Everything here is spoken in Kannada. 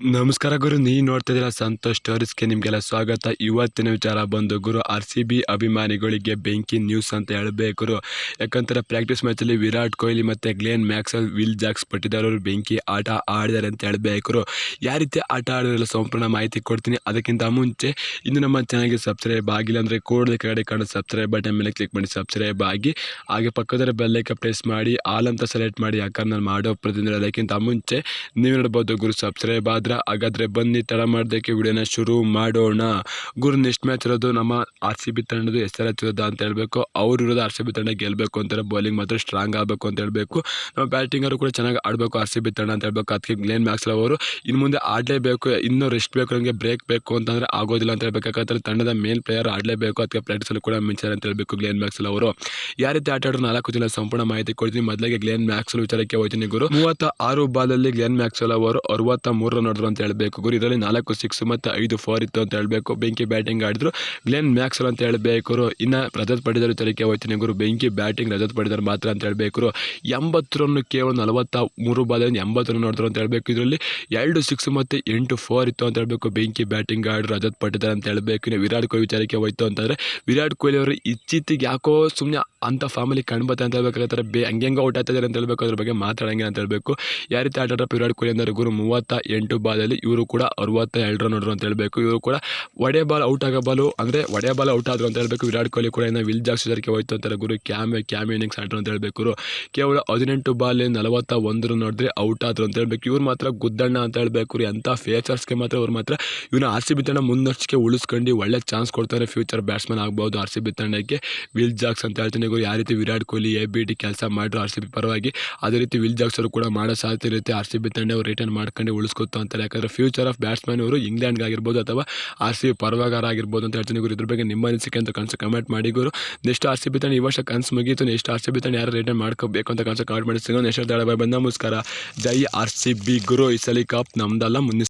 ನಮಸ್ಕಾರ ಗುರು ನೀ ನೋಡ್ತಿದ್ದೀರಾ ಸಂತೋಷ್ ಸ್ಟೋರೀಸ್ಗೆ ನಿಮಗೆಲ್ಲ ಸ್ವಾಗತ. ಇವತ್ತಿನ ವಿಚಾರ ಬಂದು ಗುರು ಆರ್ ಸಿ ಬಿ ಅಭಿಮಾನಿಗಳಿಗೆ ಬೆಂಕಿ ನ್ಯೂಸ್ ಅಂತ ಹೇಳಬೇಕು ಗುರು. ಯಾಕಂತಾರೆ ಪ್ರಾಕ್ಟೀಸ್ ಮ್ಯಾಚಲ್ಲಿ ವಿರಾಟ್ ಕೊಹ್ಲಿ ಮತ್ತು ಗ್ಲೇನ್ ಮ್ಯಾಕ್ಸಲ್ ವಿಲ್ ಜಾಕ್ಸ್ ಪಟ್ಟಿದಾರವರು ಬೆಂಕಿ ಆಟ ಆಡಿದ್ದಾರೆ ಅಂತ ಹೇಳಬೇಕು ಯಾವ ರೀತಿ ಆಟ ಆಡಿದ್ರೆ ಸಂಪೂರ್ಣ ಮಾಹಿತಿ ಕೊಡ್ತೀನಿ. ಅದಕ್ಕಿಂತ ಮುಂಚೆ ಇನ್ನು ನಮ್ಮ ಚಾನಲ್ಗೆ ಸಬ್ಸ್ಕ್ರೈಬ್ ಆಗಿಲ್ಲ ಅಂದರೆ ಕೂಡಲೇ ಕಡೆ ಕಾಣೋ ಸಬ್ಸ್ಕ್ರೈಬ್ ಬಟನ್ ಮೇಲೆ ಕ್ಲಿಕ್ ಮಾಡಿ ಸಬ್ಸ್ಕ್ರೈಬ್ ಆಗಿ. ಹಾಗೆ ಪಕ್ಕದ ಬೆಲ್ಲೈಕ ಪ್ರೆಸ್ ಮಾಡಿ, ಆಲ್ ಅಂತ ಸೆಲೆಕ್ಟ್ ಮಾಡಿ, ಯಾಕಂದ್ರೆ ನಾನು ಮಾಡೋ ಪ್ರತಿ ಅದಕ್ಕಿಂತ ಮುಂಚೆ ನೀವು ನೋಡ್ಬೋದು ಗುರು ಸಬ್ಸ್ಕ್ರೈಬ್ ಆದ್ರೆ ಹಾಗಾದ್ರೆ ಬನ್ನಿ, ತಡ ಮಾಡೋದಕ್ಕೆ ವಿಡಿಯೋನ ಶುರು ಮಾಡೋಣ. ಗುರು ನೆಕ್ಸ್ಟ್ ಮ್ಯಾಚ್ ಇರೋದು ನಮ್ಮ ಆರ್ ಸಿ ಬಿ ತಂಡದ ಅಂತ ಹೇಳಬೇಕು. ಅವ್ರು ಇರೋದು ಆರ್ ಸಿ ಬಿ ತಂಡ ಗೆಲ್ಲಬೇಕು ಅಂತಾರೆ ಬೌಲಿಂಗ್ ಮಾತ್ರ ಸ್ಟ್ರಾಂಗ್ ಆಗಬೇಕು ಅಂತ ಹೇಳಬೇಕು. ನಮ್ಮ ಬ್ಯಾಟಿಂಗರು ಕೂಡ ಚೆನ್ನಾಗಿ ಆಡಬೇಕು ಆರ್ ಸಿ ಬಿ ತಂಡ ಅಂತ ಹೇಳ್ಬೇಕು. ಅದಕ್ಕೆ ಗ್ಲೇನ್ ಮ್ಯಾಕ್ಸ್ಲ್ ಅವರು ಇನ್ನು ಮುಂದೆ ಆಡಲೇಬೇಕು, ಇನ್ನೂ ರೆಸ್ಟ್ ಬೇಕು ನನಗೆ ಬ್ರೇಕ್ ಬೇಕು ಅಂತಂದರೆ ಆಗೋದಿಲ್ಲ ಅಂತ ಹೇಳ್ಬೇಕು. ತಂಡದ ಮೇನ್ ಪ್ಲೇಯರ್ ಆಡಲೇಬೇಕು ಅದಕ್ಕೆ ಪ್ರಾಕ್ಟೀಸಲ್ಲಿ ಕೂಡ ಮಿಂಚಾರೆ ಅಂತ ಹೇಳಬೇಕು ಗ್ಲೇನ್ ಮ್ಯಾಕ್ಸ್ ಅವರು. ಯಾವ ರೀತಿ ಆಟ ಆಡೋ ನಾಲ್ಕು ಜನ ಸಂಪೂರ್ಣ ಮಾಹಿತಿ ಕೊಡ್ತೀನಿ. ಮೊದಲಿಗೆ ಗ್ಲೇನ್ ಮ್ಯಾಕ್ಸ್ವೆಲ್ ವಿಚಾರಕ್ಕೆ ಹೋಗ್ತೀನಿ ಗುರು. ಮೂವತ್ತ ಆರು ಬಾಲಲ್ಲಿ ಗ್ಲೇನ್ ಮ್ಯಾಕ್ಸ್ವೆಲ್ ಅವರು ಅರವತ್ತ ಮೂರು ರನ್ ಹೊಡೆದ್ರು ಅಂತ ಹೇಳಬೇಕು. ಗುರು, ಇದರಲ್ಲಿ ನಾಲ್ಕು ಸಿಕ್ಸ್ ಮತ್ತು ಐದು ಫೋರ್ ಇತ್ತು ಅಂತ ಹೇಳಬೇಕು. ಬೆಂಕಿ ಬ್ಯಾಟಿಂಗ್ ಆಡಿದ್ರು. ಗ್ಲೆನ್ ಮ್ಯಾಕ್ಸಲ್ ಅಂತ ಹೇಳಬೇಕು ಇನ್ನು ರಜತ್ ಪಡೆದರು ವಿಚಾರಕ್ಕೆ ಹೋಗ್ತೀನಿ ಗುರು. ಬೆಂಕಿ ಬ್ಯಾಟಿಂಗ್ ರಜತ್ ಪಡೆದರು ಮಾತ್ರ ಅಂತ ಹೇಳಬೇಕು ಎಂಬತ್ತು ರನ್ ಕೇವಲ ನಲವತ್ತ ಮೂರು ಬಾಲಿಂದ ಎಂಬತ್ತು ರನ್ ಹೊಡೆದ್ರು ಅಂತ ಹೇಳಬೇಕು. ಇದರಲ್ಲಿ ಎರಡು ಸಿಕ್ಸ್ ಮತ್ತು ಎಂಟು ಫೋರ್ ಇತ್ತು ಅಂತ ಹೇಳಬೇಕು. ಬೆಂಕಿ ಬ್ಯಾಟಿಂಗ್ ಆಡಿ ರಜತ್ ಪಡೆದರು ಅಂತ ಹೇಳಬೇಕು. ಇನ್ನು ವಿರಾಟ್ ಕೊಹ್ಲಿ ವಿಚಾರಕ್ಕೆ ಹೋಯ್ತು ಅಂತಂದರೆ ವಿರಾಟ್ ಕೊಹ್ಲಿ ಅವರು ಇಚ್ಚಿತ್ತಿಗೆ ಯಾಕೋ ಸುಮ್ಮನೆ ಅಂಥ ಫ್ಯಾಮಿಲಿ ಕಾಣ್ಬತ್ತೆ ಅಂತ ಹೇಳ್ಬೇಕಾದ್ರೆ ಬೇ, ಹಂಗೆ ಔಟ್ ಆಗ್ತಿದ್ದಾರೆ ಅಂತ ಹೇಳಬೇಕು. ಅದ್ರ ಬಗ್ಗೆ ಮಾತಾಡಂಗೆ ಅಂತ ಹೇಳಬೇಕು. ಯಾವ ರೀತಿ ವಿರಾಟ್ ಕೊಹ್ಲಿ ಅಂದರೆ ಗುರು, ಮೂವತ್ತ ಎಂಟು ಬಾಲಲ್ಲಿ ಇವರು ಕೂಡ ಅರವತ್ತ ಎರಡು ರನ್ ಹೊಡ್ರು ಅಂತ ಹೇಳಬೇಕು. ಇವರು ಕೂಡ ಒಡೆ ಬಾಲ್ ಔಟ್ ಆಗೋ ಬಾಲು ಅಂದರೆ ಒಡೆ ಬಾಲ್ ಔಟ್ ಆದರು ಅಂತ ಹೇಳಬೇಕು. ವಿರಾಟ್ ಕೊಹ್ಲಿ ಕೂಡ ಇನ್ನು ವಿಲ್ ಜಾಕ್ಸ್ ಇದಕ್ಕೆ ಹೋಯ್ತು ಅಂತಾರೆ ಗುರು ಕ್ಯಾಮೆ ಕ್ಯಾಮೆ ಇನ್ನಿಂಗ್ಸ್ ಆಡ್ರು ಅಂತ ಹೇಳಬೇಕು ಕೇವಲ ಹದಿನೆಂಟು ಬಾಲ್ ನಲವತ್ತ ಒಂದು ರನ್ ನೋಡಿದ್ರೆ ಔಟ್ ಆದ್ರು ಅಂತ ಹೇಳಬೇಕು. ಇವ್ರು ಮಾತ್ರ ಗುದ್ದಣ್ಣ ಅಂತ ಹೇಳಬೇಕು ರೀ ಫೇಚರ್ಸ್ಗೆ ಮಾತ್ರ ಅವ್ರು ಮಾತ್ರ ಇವನ್ನ ಆರ್ ಸಿ ಬಿ ತಂಡ ಉಳಿಸ್ಕೊಂಡು ಒಳ್ಳೆ ಚಾನ್ಸ್ ಕೊಡ್ತಾರೆ. ಫ್ಯೂಚರ್ ಬ್ಯಾಟ್ಸ್ಮನ್ ಆಗ್ಬೋದು ಆರ್ ಸಿ ಬಿ ತಂಡಕ್ಕೆ. ವಿಲ್ ಜಾಕ್ಸ್ ಅಂತ ಹೇಳ್ತೀನಿ ಗುರು ಯಾವ ರೀತಿ ವಿರಾಟ್ ಕೊಹ್ಲಿ ಎ ಬಿ ಟಿ ಕೆಲಸ ಮಾಡಿದ್ರು ಆರ್ ಸಿ ಬಿ ಪರವಾಗಿ, ಅದೇ ರೀತಿ ವಿಲ್ ಜಾಕ್ಸ್ ಅವರು ಕೂಡ ಮಾಡೋ ಸಾಧ್ಯತೆ ಇರುತ್ತೆ. ಆರ್ ಸಿ ಬಿ ತಂಡ ಅವ್ರು ರಿಟರ್ನ್ ಮಾಡ್ಕೊಂಡು ಉಳಿಸ್ಕೊತಾ ಅಂತಾರೆ ಯಾಕಂದರೆ ಫ್ಯೂಚರ್ ಆಫ್ ಬ್ಯಾಟ್ಸ್ಮನ್ ಅವರು ಇಂಗ್ಲೆಂಡ್ಗೆ ಆಗಿರ್ಬೋದು ಅಥವಾ ಆರ್ ಸಿ ಬಿ ಪರವಾಗಾರ ಆಗಿರ್ಬೋದು ಅಂತ ಹೇಳ್ತೀನಿ ಗುರು. ಇದ್ರ ಬಗ್ಗೆ ನಿಮ್ಮ ಅನಿಸಿಕೆ ಅಂತ ಕನಸು ಕಮೆಂಟ್ ಮಾಡಿ ಗುರು. ನೆಕ್ಸ್ಟ್ ಆರ್ ಸಿ ಬಿ ತಂಡ ಈ ವರ್ಷ ಕನಸು ಮುಗೀತು. ನೆಕ್ಸ್ಟ್ ಆರ್ ಸಿ ಬಿ ಯಾರು ರಿಟರ್ನ್ ಮಾಡ್ಕೋಬೇಕು ಅಂತ ಕನಸು ಕಮೆಂಟ್ ಮಾಡಿ ಸಿಗೋ ನೆಕ್ಸ್ಟ್ ದಳ ಬಂದ ನಮಸ್ಕಾರ ಜೈ ಆರ್ ಸಿ ಬಿ ಗುರು. ಈ ಕಪ್ ನಮ್ದಲ್ಲ. ಮುಂದಿನ